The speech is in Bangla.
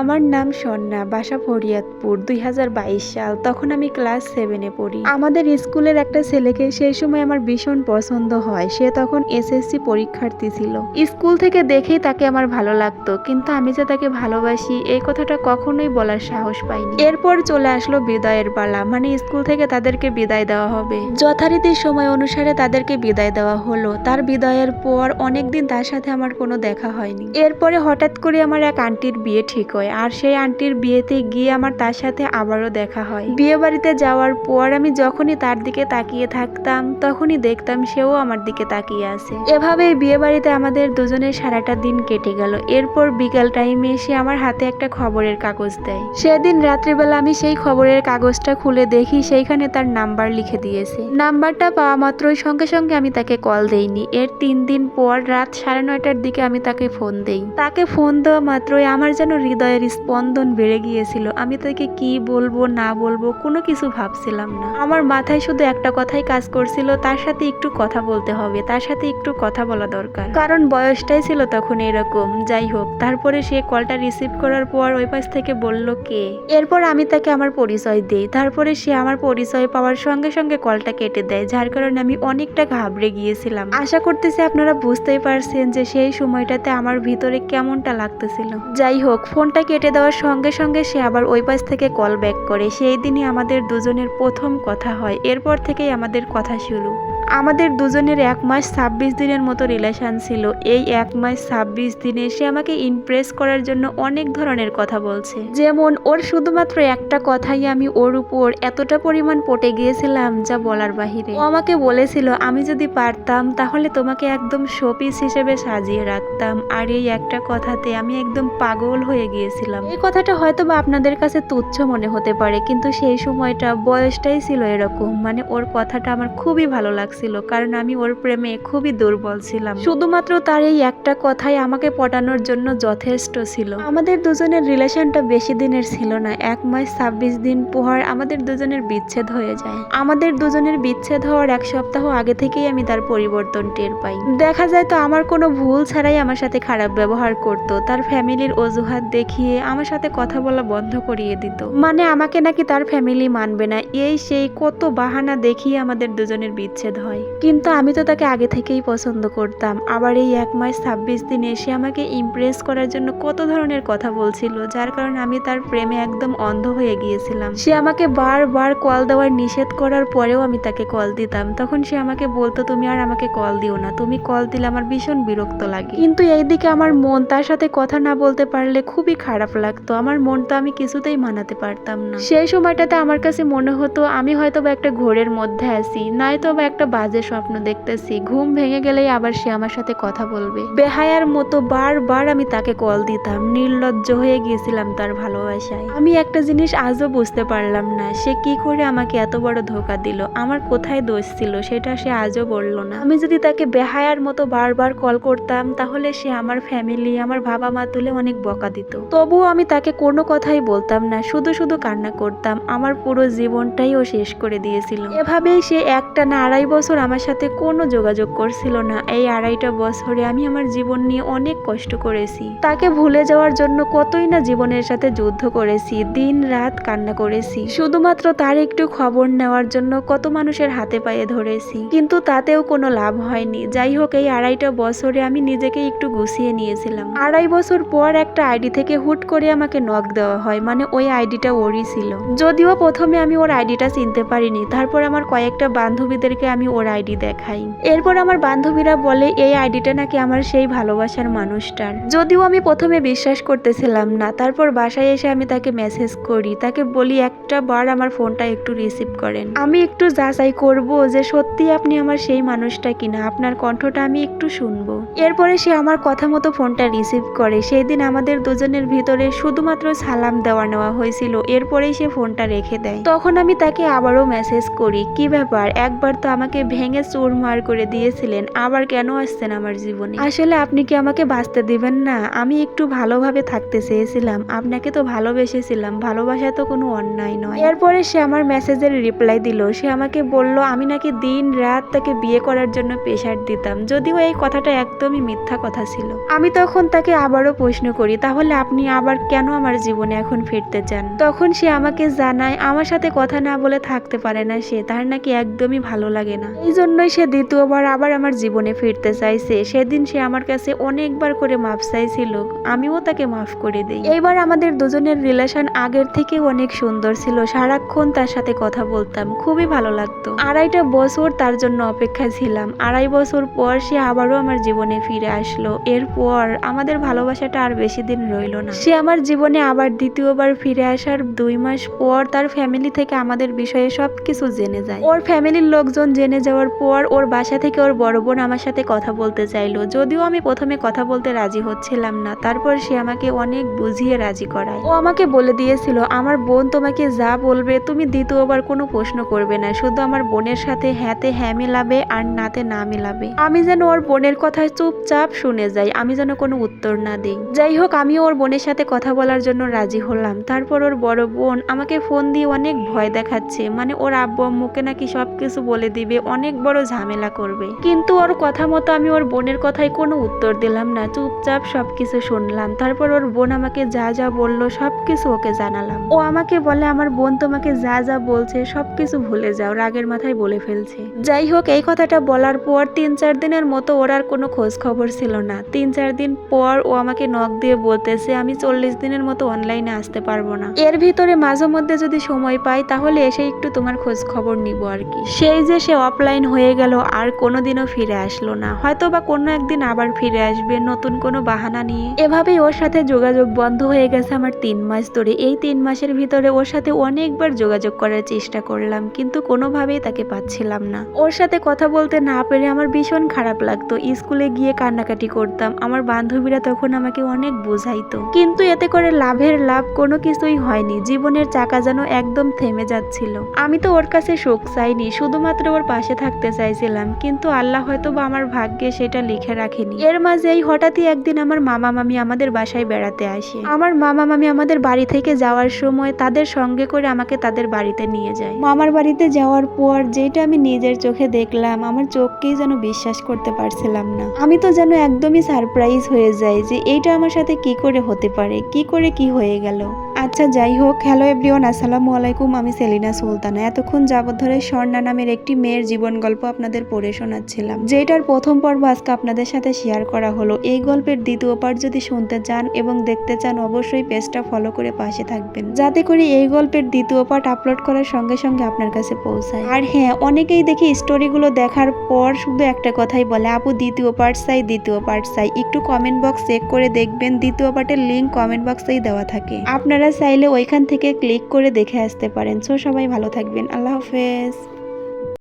আমার নাম স্বর্ণা বাসা ফরিয়াদপুর, দুই হাজার বাইশ সাল। তখন আমি ক্লাস সেভেনে পড়ি। আমাদের স্কুলের একটা ছেলেকে সেই সময় আমার ভীষণ পছন্দ হয়। সে তখন এসএসসি পরীক্ষার্থী ছিল। স্কুল থেকে দেখেই তাকে আমার ভালো লাগতো, কিন্তু আমি যে তাকে ভালোবাসি, এই কথাটা কখনোই বলার সাহস পাইনি। এরপর চলে আসলো বিদায়ের পালা মানে স্কুল থেকে তাদেরকে বিদায় দেওয়া হবে। যথারীতি সময় অনুসারে তাদেরকে বিদায় দেওয়া হলো। তার বিদায়ের পর অনেকদিন তার সাথে আমার কোনো দেখা হয়নি। এরপরে হঠাৎ করে আমার এক আন্টির বিয়ে ঠিক হয় আর সেই আন্টির বিয়েতে গিয়ে আমার তার সাথে আবারও দেখা হয়। বিয়ে বাড়িতে যাওয়ার পর আমি যখনই তার দিকে তাকিয়ে থাকতাম, তখনই দেখতাম সেও আমার দিকে তাকিয়ে আছে। এভাবে বিয়ে বাড়িতে আমাদের দুজনের সারাটা দিন কেটে গেল। এরপর বিকাল টাইমে এসে আমার হাতে একটা খবরের কাগজ দেয়। সেদিন রাত্রিবেলা আমি সেই খবরের কাগজটা খুলে দেখি, সেইখানে তার নাম্বার লিখে দিয়েছে। নাম্বারটা পাওয়া মাত্রই সঙ্গে সঙ্গে আমি তাকে কল দেইনি। এর তিন দিন পর রাত সাড়ে নয়টার দিকে আমি তাকে ফোন দেই। তাকে ফোন দেওয়া মাত্রই আমার যেন হৃদয়ের স্পন্দন বেড়ে গিয়েছিল। আমি তাকে কি বলব, না বলব কোনো কিছু ভাবছিলাম না। আমার মাথায় শুধু একটা কথাই কাজ করছিল, তার সাথে একটু কথা বলতে হবে, তার সাথে একটু কথা বলা দরকার। কারণ বয়সটাই ছিল তখন এরকম। যাই হোক, তারপরে সে কলটা রিসিভ করার পর ওই পাশ থেকে বলল, কে? এরপর আমি তাকে আমার পরিচয় দেই। তারপরে সে আমার পরিচয় পাওয়ার সঙ্গে সঙ্গে কলটা কেটে দেয়, যার কারণে আমি অনেকটা ঘাবড়ে গিয়েছিলাম। আশা করতেছি আপনারা বুঝতেই পারছেন যে সেই সময়টাতে আমার ভিতরে কেমনটা লাগতেছিল। যাই হোক ফোনটা কেটে দেওয়ার সঙ্গে সঙ্গে সে আবার ওই পাশ থেকে কল ব্যাক করে। সেই দিনই আমাদের দুজনের প্রথম কথা হয়। এরপর থেকেই আমাদের কথা শুরু। আমাদের দুজনের এক মাস ছাব্বিশ দিনের মতো রিলেশান ছিল। এই এক মাস ছাব্বিশ দিনে সে আমাকে ইমপ্রেস করার জন্য অনেক ধরনের কথা বলছে। যেমন, ওর শুধুমাত্র একটা কথাই আমি ওর উপর এতটা পরিমাণ পটে গিয়েছিলাম যা বলার বাহিরে। ও আমাকে বলেছিল, আমি যদি পারতাম, তাহলে তোমাকে একদম শোপিস হিসেবে সাজিয়ে রাখতাম। আর এই একটা কথাতে আমি একদম পাগল হয়ে গিয়েছিলাম। এই কথাটা হয়তো বা আপনাদের কাছে তুচ্ছ মনে হতে পারে, কিন্তু সেই সময়টা বয়সটাই ছিল এরকম। মানে ওর কথাটা আমার খুবই ভালো লাগছিল, কারণ আমি ওর প্রেমে খুবই দুর্বল ছিলাম। শুধুমাত্র তার এই একটা কথাই আমাকে পটানোর জন্য যথেষ্ট ছিল। আমাদের দুজনের রিলেশনটা বেশি দিনের ছিল না, এক মাস ছাব্বিশ দিন পর আমাদের দুজনের বিচ্ছেদ হয়ে যায়। আমাদের দুজনের বিচ্ছেদ হওয়ার এক সপ্তাহ আগে থেকেই আমি তার পরিবর্তন টের পাই। দেখা যায় তো আমার কোনো ভুল ছাড়াই আমার সাথে খারাপ ব্যবহার করত, তার ফ্যামিলির অজুহাত দেখিয়ে আমার সাথে কথা বলা বন্ধ করিয়ে দিত। মানে আমাকে নাকি তার ফ্যামিলি মানবে না, এই সেই কত বাহানা দেখিয়ে আমাদের দুজনের বিচ্ছেদ হয়। কিন্তু আমি তো তাকে আগে থেকেই পছন্দ করতাম। আবার এই এক মাস ছাব্বিশ দিনে সে আমাকে ইমপ্রেস করার জন্য কত ধরনের কথা বলছিল, যার কারণে আমি তার প্রেমে একদম অন্ধ হয়ে গিয়েছিলাম। সে আমাকে বারবার কল দেওয়ার নিষেধ করার পরেও আমি তাকে কল দিতাম। তখন সে আমাকে বলতো, তুমি আর আমাকে কল দিও না। তুমি কল দিলে আমার ভীষণ বিরক্ত লাগে। কিন্তু এইদিকে আমার মন তার সাথে কথা না বলতে পারলে খুবই খারাপ লাগতো। আমার মন তো আমি কিছুতেই মানাতে পারতাম না। সেই সময়টাতে আমার কাছে মনে হতো, আমি হয়তো বা একটা ঘোরের মধ্যে আছি। নয়তো বা একটা বাজে স্বপ্ন দেখতেছি। ঘুম ভেঙে গেলেই আবার সে আমার সাথে কথা বলবে। বেহায়ার মতো বারবার আমি তাকে কল দিতাম। নির্লজ্জ হয়ে গিয়েছিলাম তার ভালোবাসায়। আমি একটা জিনিস আজও বুঝতে পারলাম না, সে কি করে আমাকে এত বড় ধোকা দিল? আমার কোথায় দোষ ছিল সেটা সে আজও বলল না। আমি যদি তাকে বেহায়ার মতো বারবার কল করতাম, তাহলে সে আমার ফ্যামিলি, আমার বাবা মা তুলে অনেক বকা দিত। তবুও আমি তাকে কোনো কথাই বলতাম না, শুধু শুধু কান্না করতাম। আমার পুরো জীবনটাই ও শেষ করে দিয়েছিল। এভাবেই সে একটা না আড়াই বছর আমার সাথে কোনো যোগাযোগ করছিল না। এই আড়াইটা বছরে আমি আমার জীবন নিয়ে অনেক কষ্ট করেছি। তাকে ভুলে যাওয়ার জন্য কতই না জীবনের সাথে যুদ্ধ করেছি, দিন রাত কান্না করেছি। শুধুমাত্র তার একটু খবর নেওয়ার জন্য কত মানুষের হাতে পায়ে ধরেছি। কিন্তু তাতেও কোনো লাভ হয়নি। যাই হোক, এই আড়াইটা বছরে আমি নিজেকে একটু গুছিয়ে নিয়েছিলাম। আড়াই বছর পর একটা আইডি থেকে হুট করে আমাকে নক দেওয়া হয় মানে ওই আইডিটা ওরই ছিল। যদিও প্রথমে আমি ওর আইডিটা চিনতে পারিনি। তারপর আমার কয়েকটা বান্ধবীদেরকে আমি ওর আইডি দেখাই। এরপর আমার বান্ধবীরা বলে, এই আইডিটা নাকি আমার সেই ভালোবাসার মানুষটার। যদিও আমি প্রথমে বিশ্বাস করতেছিলাম না, তারপর বাসায় এসে আমি তাকে মেসেজ করি। তাকে বলি, একটা বার আমার ফোনটা একটু রিসিভ করেন। আমি একটু যাচাই করব যে সত্যি আপনি আমার সেই মানুষটা কিনা। আপনার কণ্ঠটা আমি একটু শুনব। এরপরে সে আমার কথা মতো ফোনটা রিসিভ করে। সেই দিন আমাদের দুজনের ভিতরে শুধুমাত্র সালাম দেওয়া নেওয়া হয়েছিল। এরপরেই সে ফোনটা রেখে দেয়। তখন আমি তাকে আবারও মেসেজ করি, কি ব্যাপার? একবার তো আমাকে ভেঙে চুরমার করে দিয়েছিলেন, আবার কেন আসছেন আমার জীবনে? আসলে আপনি কি আমাকে বাঁচতে দিবেন না? আমি একটু ভালোভাবে থাকতে চেয়েছিলাম, আপনাকে তো ভালোবেসেছিলাম, ভালোবাসা তো কোনো অন্যায় নয়। এরপরে সে আমার মেসেজের রিপ্লাই দিল, সে আমাকে বলল, আমি নাকি দিন রাত তাকে বিয়ে করার জন্য প্রেশার দিতাম, যদিও এই কথাটা একদমই মিথ্যা কথা ছিল। আমি তখন তাকে আবারও প্রশ্ন করি, তাহলে আপনি আবার কেন আমার জীবনে এখন ফিরতে চান? তখন সে আমাকে জানায়, আমার সাথে কথা না বলে থাকতে পারে না সে, তার নাকি একদমই ভালো লাগে না। এই জন্যই সে দ্বিতীয়বার আবার আমার জীবনে ফিরতে চাইছে। সেদিন সে আমার কাছে অনেকবার করে মাফ চাইছিল। আমিও তাকে মাফ করে দিই। এইবার আমাদের দুজনের রিলেশন আগের থেকে অনেক সুন্দর ছিল। সারাক্ষণ তার সাথে কথা বলতাম। খুবই ভালো লাগতো। আড়াইটা বছর তার জন্য অপেক্ষায় ছিলাম। আড়াই বছর পর সে আবারও আমার জীবনে ফিরে আসলো। এরপর আমাদের ভালোবাসাটা আর বেশি দিন রইল না। সে আমার জীবনে আবার দ্বিতীয়বার ফিরে আসার দুই মাস পর তার ফ্যামিলি থেকে আমাদের বিষয়ে সবকিছু জেনে যায়। ওর ফ্যামিলির লোকজন জেনে যাওয়ার পর ওর বাসা থেকে ওর বড় বোন আমার সাথে কথা বলতে চাইলো। যদিও আমি প্রথমে কথা বলতে রাজি হচ্ছিলাম না। তারপর সে আমাকে অনেক বুঝিয়ে রাজি করায়। ও আমাকে বলে দিয়েছিল, আমার বোন তোমাকে যা বলবে, তুমি দ্বিতীয়বার কোনো প্রশ্ন করবে না। শুধু আমার বোনের সাথে হ্যাঁতে হ্যাঁ মিলাবে আর নাতে না মিলাবে। আমি যেন ওর বোনের কথায় চুপচাপ শুনে যাই, আমি যেন কোনো উত্তর না দিই। যাই হোক আমি ওর বোনের সাথে কথা বলার জন্য রাজি হলাম। তারপর ওর বড় বোন আমাকে ফোন দিয়ে অনেক ভয় দেখাচ্ছে। মানে ওর আব্বু আম্মুকে নাকি সব কিছু বলে দিবে অনেক বড় ঝামেলা করবে। কিন্তু ওর কথা মতো আমি ওর বোনের কথায় কোনো উত্তর দিলাম না। চুপচাপ সবকিছু শুনলাম। তারপর ওর বোন আমাকে যা যা বলল, সবকিছু ওকে জানালাম। ও আমাকে বলে, আমার বোন তোমাকে যা যা বলছে, সবকিছু ভুলে যাও। রাগের মাথায় বলে ফেলছে। যাই হোক, এই কথাটা বলার পর তিন চার দিনের মতো ওর আর কোনো খোঁজ খবর ছিল না। তিন চার দিন পর ও আমাকে নখ দিয়ে বলতেছে, আমি চল্লিশ দিনের মতো অনলাইনে আসতে পারব না। এর ভিতরে মাঝে মধ্যে যদি সময় পাই, তাহলে এসে একটু তোমার খোঁজ খবর নিব আর কি। সেই যে সে অফলাইন হয়ে গেল, আর কোনোদিনও ফিরে আসলো না। হয়তো বা কোনো একদিন আবার ফিরে আসবে নতুন কোনো বাহানা নিয়ে। এভাবেই ওর সাথে যোগাযোগ বন্ধ হয়ে গেছে আমার তিন মাস ধরে। এই তিন মাসের ভিতরে ওর সাথে অনেকবার যোগাযোগ করার চেষ্টা করলাম, কিন্তু কোনোভাবেই তাকে পাচ্ছিলাম না। ওর সাথে কথা বলতে না পেরে আমার ভীষণ খারাপ লাগতো। স্কুলে গিয়ে কান্নাকাটি করতাম। আমার বান্ধবীরা তখন আমাকে অনেক বোঝাইতো। কিন্তু এতে করে লাভের লাভ কোনো কিছুই হয়নি। জীবনের চাকা যেন একদম থেমে যাচ্ছিল। আমি তো ওর কাছে শোক চাইনি। শুধুমাত্র ওর পাশে থাকতে চাইছিলাম, কিন্তু আল্লাহ হয়তো বা আমার ভাগ্যে সেটা লিখে রাখেনি। এর মাঝেই হঠাৎই একদিন আমার মামা মামি আমাদের বাসায় বেড়াতে আসে। আমার মামা মামি আমাদের বাড়ি থেকে যাওয়ার সময় তাদের সঙ্গে করে আমাকে তাদের বাড়িতে নিয়ে যায়। মামার বাড়িতে যাওয়ার পর যেটা আমি নিজের চোখে দেখলাম, আমার চোখকেই যেন বিশ্বাস করতে পারছিলাম না। আমি তো যেন একদমই সারপ্রাইজ হয়ে যাই যে এইটা আমার সাথে কি করে হতে পারে, কি করে কি হয়ে গেল। আচ্ছা যাই হোক। হ্যালো এভরিওয়ান আসসালামু আলাইকুম। আমি সেলিনা সুলতানা। এতক্ষণ যাবত ধরে স্বর্ণা নামের একটি মেয়ের জীবন গল্প আপনাদের পড়ে শোনাচ্ছিলাম। যেটার প্রথম পর্ব আজকে আপনাদের সাথে শেয়ার করা হলো। এই গল্পের দ্বিতীয় পার্ট যদি শুনতে চান এবং দেখতে চান, অবশ্যই পেজটা ফলো করে পাশে থাকবেন। যাতে করে এই গল্পের দ্বিতীয় পার্ট আপলোড করার সঙ্গে সঙ্গে আপনার কাছে পৌঁছায়। আর হ্যাঁ অনেকেই দেখি স্টোরিগুলো দেখার পর শুধু একটা কথাই বলে, আপু, দ্বিতীয় পার্ট চাই, দ্বিতীয় পার্ট চাই। একটু কমেন্ট বক্স চেক করে দেখবেন। দ্বিতীয় পার্টের লিঙ্ক কমেন্ট বক্সেই দেওয়া থাকে। আপনারা চাইলে ওইখান থেকে ক্লিক করে দেখে আসতে পারেন। সো সবাই ভালো থাকবেন। আল্লাহ হাফেজ।